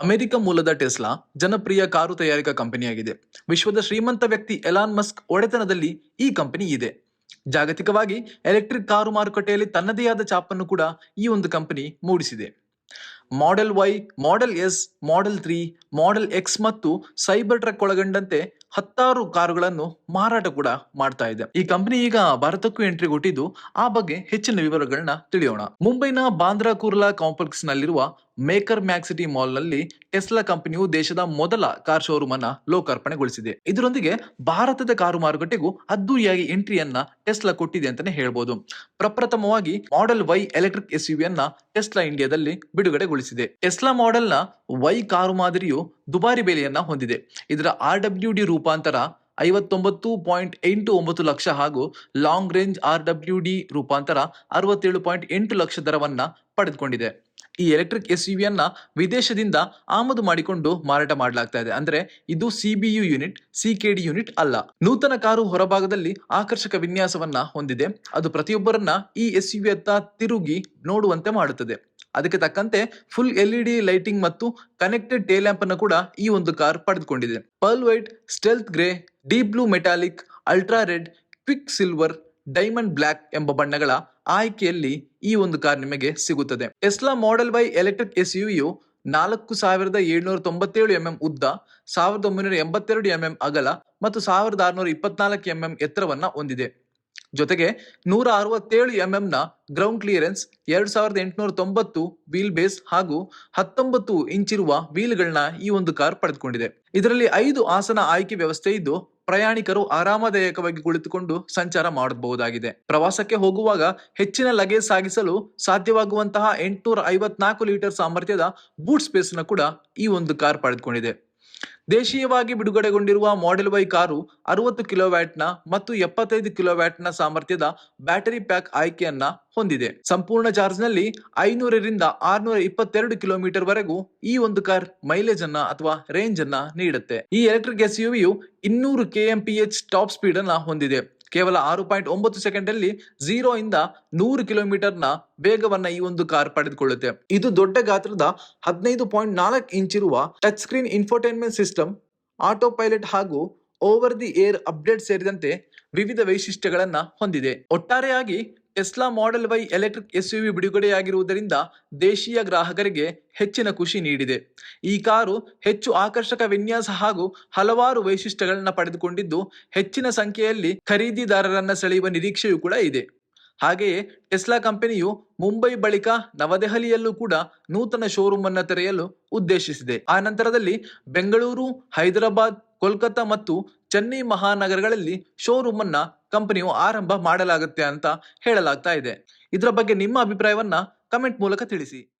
America ಮೂಲದ Tesla ಜನಪ್ರಿಯ car ತಯಾರಿಕಾ ಕಂಪನಿಯಾಗಿದೆ. ವಿಶ್ವದ ಶ್ರೀಮಂತ ವ್ಯಕ್ತಿ ಎಲಾನ್ ಮಸ್ಕ್ ಒಡೆತನದಲ್ಲಿ ಈ ಕಂಪನಿ ಇದೆ. ಜಾಗತಿಕವಾಗಿ ಎಲೆಕ್ಟ್ರಿಕ್ ಕಾರು ಮಾರುಕಟ್ಟೆಯಲ್ಲಿ ತನ್ನದೇ ಆದ ಚಾಪನ್ನು ಕೂಡ ಈ ಒಂದು ಕಂಪನಿ ಮೂಡಿಸಿದೆ. Model Y model S model three model X ಮತ್ತು ಸೈಬರ್ ಟ್ರಕ್ ಒಳಗೊಂಡಂತೆ ಹತ್ತಾರು ಕಾರುಗಳನ್ನು ಮಾರಾಟ ಕೂಡ ಮಾಡ್ತಾ ಇದೆ. ಈ ಕಂಪನಿ ಈಗ ಭಾರತಕ್ಕೂ ಎಂಟ್ರಿ ಕೊಟ್ಟಿದ್ದು, ಆ ಬಗ್ಗೆ ಹೆಚ್ಚಿನ ವಿವರಗಳನ್ನ ತಿಳಿಯೋಣ. ಮುಂಬೈನ ಬಾಂದ್ರಾ ಕುರ್ಲಾ ಕಾಂಪ್ಲೆಕ್ಸ್ ನಲ್ಲಿರುವ ಮೇಕರ್ ಮ್ಯಾಕ್ಸಿಟಿ ಮಾಲ್ನಲ್ಲಿ ಟೆಸ್ಲಾ ಕಂಪನಿಯು ದೇಶದ ಮೊದಲ ಕಾರ್ ಶೋರೂಮ್ ಅನ್ನ ಲೋಕಾರ್ಪಣೆಗೊಳಿಸಿದೆ. ಇದರೊಂದಿಗೆ ಭಾರತದ ಕಾರು ಮಾರುಕಟ್ಟೆಗೂ ಅದ್ದೂರಿಯಾಗಿ ಎಂಟ್ರಿಯನ್ನ ಟೆಸ್ಲಾ ಕೊಟ್ಟಿದೆ ಅಂತಾನೆ ಹೇಳಬಹುದು ಪ್ರಪ್ರಥಮವಾಗಿ ಮಾಡೆಲ್ ವೈ ಎಲೆಕ್ಟ್ರಿಕ್ ಎಸ್ ಅನ್ನ ಟೆಸ್ಲಾ ಇಂಡಿಯಾದಲ್ಲಿ ಬಿಡುಗಡೆಗೊಳಿಸಿದೆ. ಟೆಸ್ಲಾ ಮಾಡೆಲ್ನ ವೈ ಕಾರು ಮಾದರಿಯು ದುಬಾರಿ ಬೆಲೆಯನ್ನ ಹೊಂದಿದೆ. ಇದರ ಆರ್ ಡಬ್ಲ್ಯೂ ಡಿ ರೂಪಾಂತರ ಐವತ್ತೊಂಬತ್ತು ಪಾಯಿಂಟ್ ಎಂಟು ಒಂಬತ್ತು ಲಕ್ಷ ಹಾಗೂ long range R W D ರೂಪಾಂತರ ಅರವತ್ತೇಳು ಪಾಯಿಂಟ್ ಎಂಟು ಲಕ್ಷ ದರವನ್ನ ಪಡೆದುಕೊಂಡಿದೆ. ಈ ಎಲೆಕ್ಟ್ರಿಕ್ ಎಸ್ ಯು ವಿಯನ್ನ ವಿದೇಶದಿಂದ ಆಮದು ಮಾಡಿಕೊಂಡು ಮಾರಾಟ ಮಾಡಲಾಗ್ತಾ ಇದೆ. ಅಂದ್ರೆ ಇದು ಸಿಬಿಯು ಯೂನಿಟ್ ಸಿಕೆಡಿ ಯೂನಿಟ್ ಅಲ್ಲ. ನೂತನ ಕಾರು ಹೊರಭಾಗದಲ್ಲಿ ಆಕರ್ಷಕ ವಿನ್ಯಾಸವನ್ನ ಹೊಂದಿದೆ. ಅದು ಪ್ರತಿಯೊಬ್ಬರನ್ನ ಈ ಎಸ್ ಅತ್ತ ತಿರುಗಿ ನೋಡುವಂತೆ ಮಾಡುತ್ತದೆ. ಅದಕ್ಕೆ ತಕ್ಕಂತೆ full L E D lighting ಮತ್ತು ಕನೆಕ್ಟೆಡ್ ಟೇಲ್ ಲ್ಯಾಂಪ್ ಅನ್ನು ಕೂಡ ಈ ಒಂದು ಕಾರ್ ಪಡೆದುಕೊಂಡಿದೆ. Pearl white stealth grey deep blue metallic ultra red quick silver diamond black ಎಂಬ ಬಣ್ಣಗಳ ಆಯ್ಕೆಯಲ್ಲಿ ಈ ಒಂದು ಕಾರ್ ನಿಮಗೆ ಸಿಗುತ್ತದೆ. Tesla model Y electric S U ನಾಲ್ಕು ಸಾವಿರದ ಏಳ್ನೂರ ತೊಂಬತ್ತೇಳು ಎಂಎಂ ಉದ್ದ ಸಾವಿರದ ಒಂಬೈನೂರ ಎಂಬತ್ತೆರಡು ಎಂಎಂ ಅಗಲ ಮತ್ತು ಸಾವಿರದ ಆರುನೂರ ಇಪ್ಪತ್ನಾಲ್ಕು ಎಂಎಂ ಎತ್ತರವನ್ನ ಹೊಂದಿದೆ. ಜೊತೆಗೆ ನೂರ ಅರವತ್ತೇಳು ಎಂಎಂ ನ ಗ್ರೌಂಡ್ ಕ್ಲಿಯರೆನ್ಸ್ ಎರಡ್ ಸಾವಿರದ ಎಂಟುನೂರ ತೊಂಬತ್ತು ವೀಲ್ ಬೇಸ್ ಹಾಗೂ ಹತ್ತೊಂಬತ್ತು ಇಂಚಿರುವ ವೀಲ್ಗಳನ್ನ ಈ ಒಂದು ಕಾರ್ ಪಡೆದುಕೊಂಡಿದೆ. ಇದರಲ್ಲಿ ಐದು ಆಸನ ಆಯ್ಕೆ ವ್ಯವಸ್ಥೆ ಇದ್ದು, ಪ್ರಯಾಣಿಕರು ಆರಾಮದಾಯಕವಾಗಿ ಕುಳಿತುಕೊಂಡು ಸಂಚಾರ ಮಾಡಬಹುದಾಗಿದೆ. ಪ್ರವಾಸಕ್ಕೆ ಹೋಗುವಾಗ ಹೆಚ್ಚಿನ ಲಗೇಜ್ ಸಾಗಿಸಲು ಸಾಧ್ಯವಾಗುವಂತಹ ಎಂಟುನೂರ ಐವತ್ನಾಲ್ಕು ಲೀಟರ್ ಸಾಮರ್ಥ್ಯದ ಬೂಟ್ ಸ್ಪೇಸ್ನ ಕೂಡ ಈ ಒಂದು ಕಾರ್ ಪಡೆದುಕೊಂಡಿದೆ. ದೇಶೀಯವಾಗಿ ಬಿಡುಗಡೆಗೊಂಡಿರುವ ಮಾಡೆಲ್ ವೈ ಕಾರು ಅರವತ್ತು ಕಿಲೋವ್ಯಾಟ್ನ ಮತ್ತು ಎಪ್ಪತ್ತೈದು ಕಿಲೋವ್ಯಾಟ್ನ ಸಾಮರ್ಥ್ಯದ ಬ್ಯಾಟರಿ ಪ್ಯಾಕ್ ಆಯ್ಕೆಯನ್ನ ಹೊಂದಿದೆ. ಸಂಪೂರ್ಣ ಚಾರ್ಜ್ನಲ್ಲಿ ಐನೂರರಿಂದ ಆರ್ನೂರ ಇಪ್ಪತ್ತೆರಡು ಕಿಲೋಮೀಟರ್ ವರೆಗೂ ಈ ಒಂದು ಕಾರ್ ಮೈಲೇಜ್ ಅನ್ನ ಅಥವಾ ರೇಂಜ್ ಅನ್ನ ನೀಡುತ್ತೆ. ಈ ಎಲೆಕ್ಟ್ರಿಕ್ ಎಸ್ ಯು ಇನ್ನೂರು ಎಚ್ ಟಾಪ್ ಸ್ಪೀಡ್ ಅನ್ನ ಹೊಂದಿದೆ. ಕೇವಲ ಆರು ಪಾಯಿಂಟ್ ಒಂಬತ್ತು ಸೆಕೆಂಡ್ ಅಲ್ಲಿ ಝೀರೋ ಇಂದ ನೂರು ಕಿಲೋಮೀಟರ್ನ ವೇಗವನ್ನ ಈ ಒಂದು ಕಾರ್ ಪಡೆದುಕೊಳ್ಳುತ್ತೆ. ಇದು ದೊಡ್ಡ ಗಾತ್ರದ ಹದಿನೈದು ಪಾಯಿಂಟ್ ನಾಲ್ಕು ಇಂಚ್ ಇರುವ touch screen infotainment system autopilot ಹಾಗೂ ಓವರ್ ದಿ ಏರ್ ಅಪ್ಡೇಟ್ ಸೇರಿದಂತೆ ವಿವಿಧ ವೈಶಿಷ್ಟ್ಯಗಳನ್ನ ಹೊಂದಿದೆ. ಒಟ್ಟಾರೆಯಾಗಿ Tesla model Y electric S U ಬಿಡುಗಡೆಯಾಗಿರುವುದರಿಂದ ದೇಶೀಯ ಗ್ರಾಹಕರಿಗೆ ಹೆಚ್ಚಿನ ಖುಷಿ ನೀಡಿದೆ. ಈ ಕಾರು ಹೆಚ್ಚು ಆಕರ್ಷಕ ವಿನ್ಯಾಸ ಹಾಗೂ ಹಲವಾರು ವೈಶಿಷ್ಟ್ಯಗಳನ್ನ ಪಡೆದುಕೊಂಡಿದ್ದು, ಹೆಚ್ಚಿನ ಸಂಖ್ಯೆಯಲ್ಲಿ ಖರೀದಿದಾರರನ್ನ ಸೆಳೆಯುವ ನಿರೀಕ್ಷೆಯೂ ಕೂಡ ಇದೆ. ಹಾಗೆಯೇ ಟೆಸ್ಲಾ ಕಂಪನಿಯು ಮುಂಬೈ ಬಳಿಕ ನವದೆಹಲಿಯಲ್ಲೂ ಕೂಡ ನೂತನ ಶೋರೂಮ್ ಅನ್ನು ತೆರೆಯಲು ಉದ್ದೇಶಿಸಿದೆ. ಆ ನಂತರದಲ್ಲಿ ಬೆಂಗಳೂರು, ಹೈದರಾಬಾದ್ ಕೋಲ್ಕತ್ತಾ ಮತ್ತು ಚೆನ್ನೈ ಮಹಾನಗರಗಳಲ್ಲಿ ಶೋರೂಮ್ ಅನ್ನ ಕಂಪನಿಯು ಆರಂಭ ಮಾಡಲಾಗುತ್ತೆ ಅಂತ ಹೇಳಲಾಗ್ತಾ ಇದೆ. ಇದರ ಬಗ್ಗೆ ನಿಮ್ಮ ಅಭಿಪ್ರಾಯವನ್ನ ಕಮೆಂಟ್ ಮೂಲಕ ತಿಳಿಸಿ.